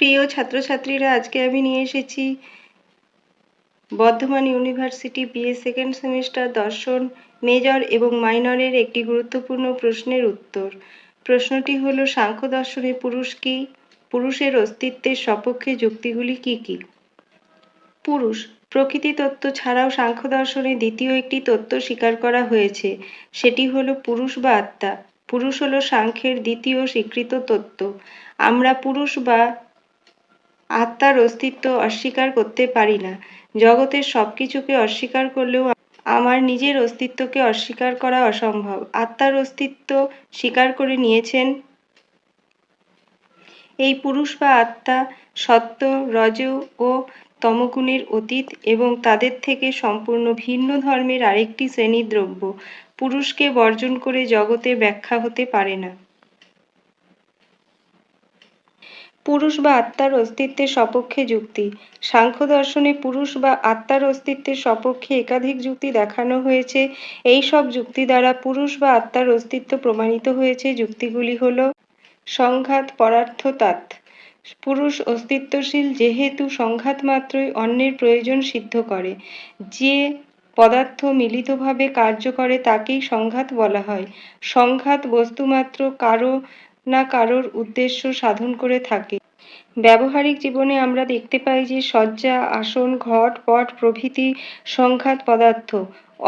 প্রিয় ছাত্রছাত্রীরা, আজকে আমি নিয়ে এসেছি Bardhaman university BA second semester দর্শন, মেজর এবং মাইনরের একটি গুরুত্বপূর্ণ প্রশ্নের উত্তর। প্রশ্নটি হল, সাংখ্য দর্শনে পুরুষ কি? পুরুষের অস্তিত্বের সপক্ষে যুক্তিগুলি কি কি? পুরুষ, প্রকৃতি তত্ত্ব ছাড়াও সাংখ্য দর্শনে দ্বিতীয় একটি তত্ত্ব স্বীকার করা হয়েছে, সেটি হল পুরুষ বা আত্মা। পুরুষ হল সাংখ্যের দ্বিতীয় স্বীকৃত তত্ত্ব। আমরা পুরুষ বা আত্মার অস্তিত্ব অস্বীকার করতে পারি না। জগতের সব কিছুকে অস্বীকার করলেও আমার নিজের অস্তিত্বকে অস্বীকার করা অসম্ভব। আত্মার অস্তিত্ব স্বীকার করে নিয়েছেন এই পুরুষ বা আত্মা সত্য, রজ ও তমগুণের অতীত এবং তাদের থেকে সম্পূর্ণ ভিন্ন ধর্মের আরেকটি শ্রেণির দ্রব্য পুরুষকে বর্জন করে জগতে ব্যাখ্যা হতে পারে না। পুরুষ বা আত্মার অস্তিত্বের সপক্ষে যুক্তি। সাংখ্য দর্শনে পুরুষ বা আত্মার অস্তিত্বের সপক্ষে একাধিক যুক্তি দেখানো হয়েছে। এই সব যুক্তি দ্বারা পুরুষ বা আত্মার অস্তিত্ব প্রমাণিত হয়েছে। যুক্তিগুলি হল সংঘাত পরার্থতাৎ পুরুষ অস্তিত্বশীল যেহেতু সংঘাত মাত্রই অন্যের প্রয়োজন সিদ্ধ করে। যে পদার্থ মিলিতভাবে কার্য করে তাকেই সংঘাত বলা হয়। সংঘাত বস্তুমাত্র কারও না কারোর উদ্দেশ্য সাধন করে থাকে। ব্যবহারিক জীবনে আমরা দেখতে পাই যে শয্যা, আসন, ঘট, পট, প্রভৃতি সংঘাত পদার্থ,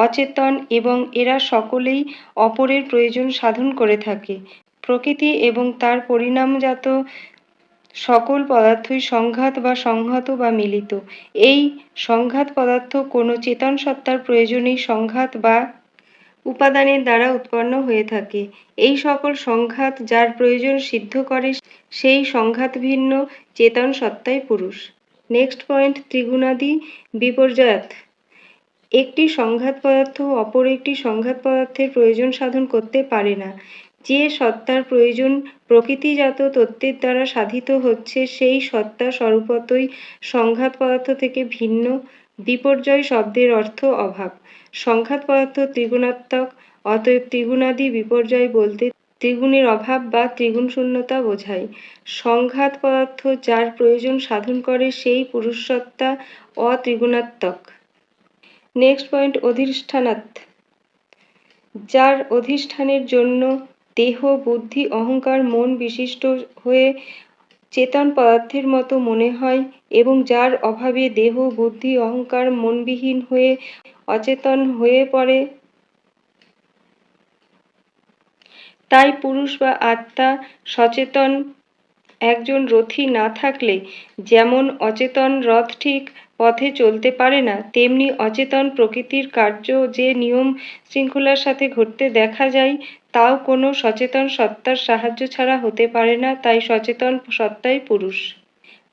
অচেতন এবং এরা সকলেই অপরের প্রয়োজন সাধন করে থাকে। প্রকৃতি এবং তার পরিণামজাত সকল পদার্থই সংঘাত বা সংহত বা মিলিত। এই সংঘাত পদার্থ কোনো চেতন সত্তার প্রয়োজনেই সংঘাত বা উপাদানের দ্বারা উৎপন্ন হয়ে থাকে। এই সকল সংঘাত যার প্রয়োজন সিদ্ধ করে, সেই সংঘাত ভিন্ন, চেতন সত্তাই পুরুষ। নেক্সট পয়েন্ট ত্রিগুণাদি বিপর্যয়াত। একটি সংঘাত পদার্থ অপর একটি সংঘাত পদার্থের প্রয়োজন সাধন করতে পারে না। যে সত্তার প্রয়োজন প্রকৃতিজাত তত্ত্বের দ্বারা সাধিত হচ্ছে, সেই সত্তা স্বরূপতই সংঘাত পদার্থ থেকে ভিন্ন বিপর্যয় শব্দের অর্থ অভাব। সংঘাত পদার্থ ত্রিগুণাত্মক, অতএব ত্রিগুণাদি বিপর্যয় বলতে ত্রিগুণের অভাব বা ত্রিগুণ শূন্যতা বোঝায়। সংঘাত পদার্থ যার প্রয়োজন সাধন করে সেই পুরুষসত্তা অত্রিগুণাত্মক। Next point অধিষ্ঠানাত। যার অধিষ্ঠানের জন্য দেহ, বুদ্ধি, অহংকার, মন বিশিষ্ট হয়ে চেতন পদার্থের মতো মনে হয় এবং যার অভাবে দেহ, বুদ্ধি, অহংকার মনবিহীন হয়ে অচেতন হয়ে পড়ে। তাই পুরুষ বা আত্মা সচেতন একজন রথী না থাকলে যেমন অচেতন রথ ঠিক পথে চলতে পারে না, তেমনি অচেতন প্রকৃতির কার্য যে নিয়ম শৃঙ্খলার সাথে ঘটতে দেখা যায়, তাও কোনো সচেতন সত্তার সাহায্য ছাড়া হতে পারে না, তাই সচেতন সত্তাই পুরুষ।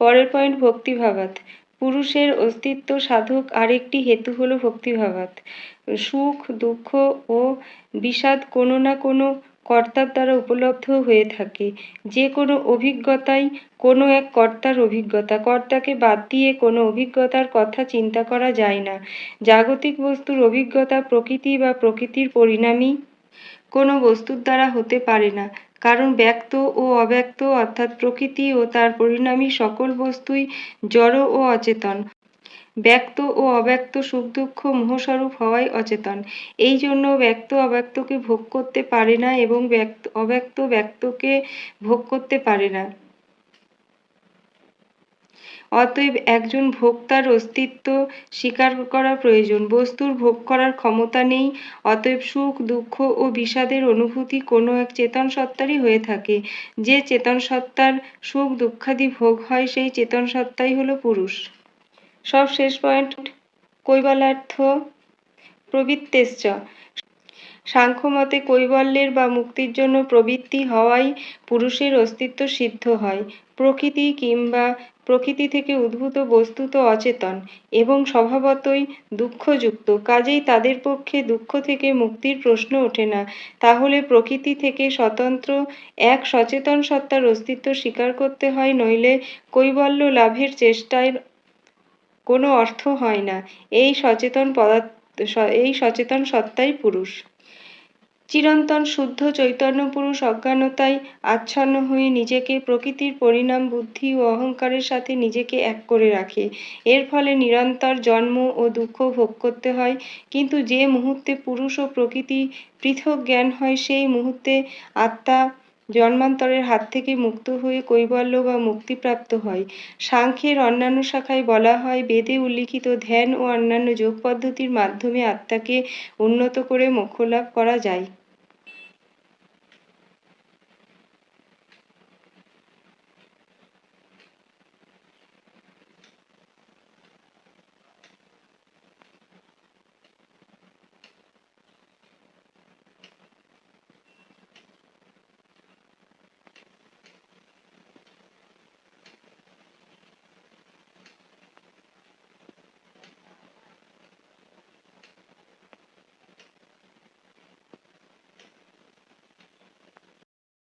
পরের পয়েন্ট, ভক্তিভাবাত। পুরুষের অস্তিত্ব সাধক আরেকটি হেতু হলো ভক্তিভাবাত। সুখ, দুঃখ ও বিষাদ কোনো না কোনো কর্তার দ্বারা উপলব্ধ হয়ে থাকে। যে কোনো অভিজ্ঞতাই কোনো এক কর্তার অভিজ্ঞতা। কর্তাকে বাদ দিয়ে কোনো অভিজ্ঞতার কথা চিন্তা করা যায় না। জাগতিক বস্তুর অভিজ্ঞতা প্রকৃতি বা প্রকৃতির পরিণামী কোনো বস্তুর দ্বারা হতে পারে না। কারণ ব্যক্ত ও অব্যক্ত অর্থাৎ প্রকৃতি ও তার পরিণামী সকল বস্তুই জড় ও অচেতন। ব্যক্ত ও অব্যক্ত সুখ দুঃখ মোহস্বরূপ হওয়াই অচেতন। এই জন্য ব্যক্ত অব্যক্তকে ভোগ করতে পারে না এবং ব্যক্ত, অব্যক্ত ব্যক্তকে ভোগ করতে পারে না। অতএব একজন ভোক্তার অস্তিত্ব স্বীকার করা প্রয়োজন। বস্তুর ভোগ করার ক্ষমতা নেই, অতএব সুখ, দুঃখ ও বিষাদের অনুভূতি কোনো এক চেতন সত্তারই হয়ে থাকে। যে চেতন সত্তার সুখ দুঃখাদি ভোগ হয়, সেই চেতন সত্তাই হলো পুরুষ। সব শেষ পয়েন্ট কৈবল্যার্থ প্রবৃত্তেশ্চ। সাংখ্যমতে কৈবল্যের বা মুক্তির জন্য প্রবৃত্তি হওয়াই পুরুষের অস্তিত্ব সিদ্ধ হয়। প্রকৃতি কিংবা প্রকৃতি থেকে উদ্ভূত বস্তু তো অচেতন এবং স্বভাবতই দুঃখযুক্ত। কাজেই তাদের পক্ষে দুঃখ থেকে মুক্তির প্রশ্ন ওঠে না। তাহলে প্রকৃতি থেকে স্বতন্ত্র এক সচেতন সত্তার অস্তিত্ব স্বীকার করতে হয় নইলে কৈবল্য লাভের চেষ্টায় কোনো অর্থ হয় না। এই সচেতন পদার্থ, এই সচেতন সত্তাই পুরুষ। চিরন্তন শুদ্ধ চৈতন্য পুরুষ অজ্ঞানতায় আচ্ছন্ন হয়ে নিজেকে প্রকৃতির পরিণাম, বুদ্ধি ও অহংকারের সাথে নিজেকে এক করে রাখে। এর ফলে নিরন্তর জন্ম ও দুঃখ ভোগ করতে হয়। কিন্তু যে মুহূর্তে পুরুষ ও প্রকৃতি পৃথক জ্ঞান হয়, সেই মুহূর্তে আত্মা জন্মান্তরের হাত থেকে মুক্ত হয়ে কৈবল্য বা মুক্তিপ্রাপ্ত হয়। সাংখ্যের অন্যান্য শাখায় বলা হয়, বেদে উল্লিখিত ধ্যান ও অন্যান্য যোগ পদ্ধতির মাধ্যমে আত্মাকে উন্নত করে মোক্ষ লাভ করা যায়।